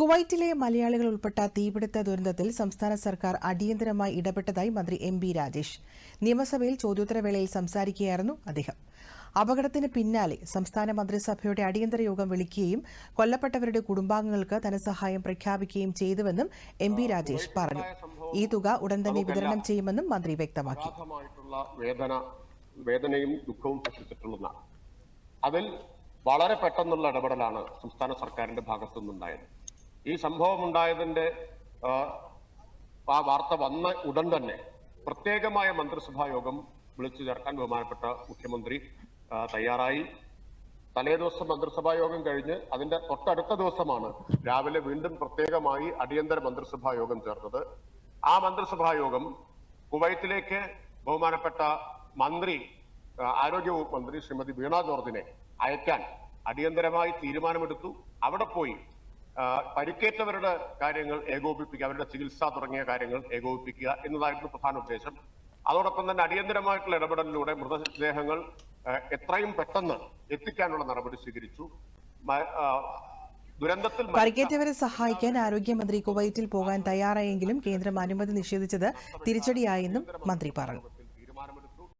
കുവൈറ്റിലെ മലയാളികൾ ഉൾപ്പെട്ട തീപിടുത്ത ദുരന്തത്തിൽ സംസ്ഥാന സർക്കാർ അടിയന്തരമായി ഇടപെട്ടതായി മന്ത്രി എം ബി രാജേഷ്. നിയമസഭയിൽ ചോദ്യോത്തരവേളയിൽ സംസാരിക്കുകയായിരുന്നു അദ്ദേഹം. അപകടത്തിന് പിന്നാലെ സംസ്ഥാന മന്ത്രിസഭയുടെ അടിയന്തര യോഗം വിളിക്കുകയും കൊല്ലപ്പെട്ടവരുടെ കുടുംബാംഗങ്ങൾക്ക് ധനസഹായം പ്രഖ്യാപിക്കുകയും ചെയ്തുവെന്നും എം ബി രാജേഷ് പറഞ്ഞു. ഈ തുക ഉടൻ തന്നെ വിതരണം ചെയ്യുമെന്നും മന്ത്രി വ്യക്തമാക്കി. വേദനയും ദുഃഖവും സൃഷ്ടിച്ചിട്ടുള്ളതാണ്. അതിൽ വളരെ പെട്ടെന്നുള്ള ഇടപെടലാണ് സംസ്ഥാന സർക്കാരിന്റെ ഭാഗത്തുനിന്നുണ്ടായത്. ഈ സംഭവം ഉണ്ടായതിന്റെ ആ, വാർത്ത വന്ന ഉടൻ തന്നെ പ്രത്യേകമായ മന്ത്രിസഭാ യോഗം വിളിച്ചു ചേർക്കാൻ ബഹുമാനപ്പെട്ട മുഖ്യമന്ത്രി തയ്യാറായി. തലേ ദിവസം മന്ത്രിസഭാ യോഗം കഴിഞ്ഞ് അതിന്റെ തൊട്ടടുത്ത ദിവസമാണ് രാവിലെ വീണ്ടും പ്രത്യേകമായി അടിയന്തര മന്ത്രിസഭാ യോഗം ചേർന്നത്. ആ മന്ത്രിസഭാ യോഗം കുവൈത്തിലേക്ക് ബഹുമാനപ്പെട്ട മന്ത്രി ആരോഗ്യ ആരോഗ്യവകുപ്പ് മന്ത്രി ശ്രീമതി വീണ ജോർജിനെ അയക്കാൻ അടിയന്തരമായി തീരുമാനമെടുത്തു. അവിടെ പോയി പരിക്കേറ്റവരുടെ കാര്യങ്ങൾ ഏകോപിപ്പിക്കുക അവരുടെ ചികിത്സ തുടങ്ങിയ കാര്യങ്ങൾ ഏകോപിപ്പിക്കുക എന്നതായിരുന്നു പ്രധാന ഉദ്ദേശം. അതോടൊപ്പം തന്നെ അടിയന്തരമായിട്ടുള്ള ഇടപെടലിലൂടെ മൃതദേഹങ്ങൾ എത്രയും പെട്ടെന്ന് എത്തിക്കാനുള്ള നടപടി സ്വീകരിച്ചു. ദുരന്തത്തിൽ പരിക്കേറ്റവരെ സഹായിക്കാൻ ആരോഗ്യമന്ത്രി കുവൈറ്റിൽ പോകാൻ തയ്യാറായെങ്കിലും കേന്ദ്രം അനുമതി നിഷേധിച്ചത് തിരിച്ചടിയായെന്നും മന്ത്രി പറഞ്ഞു.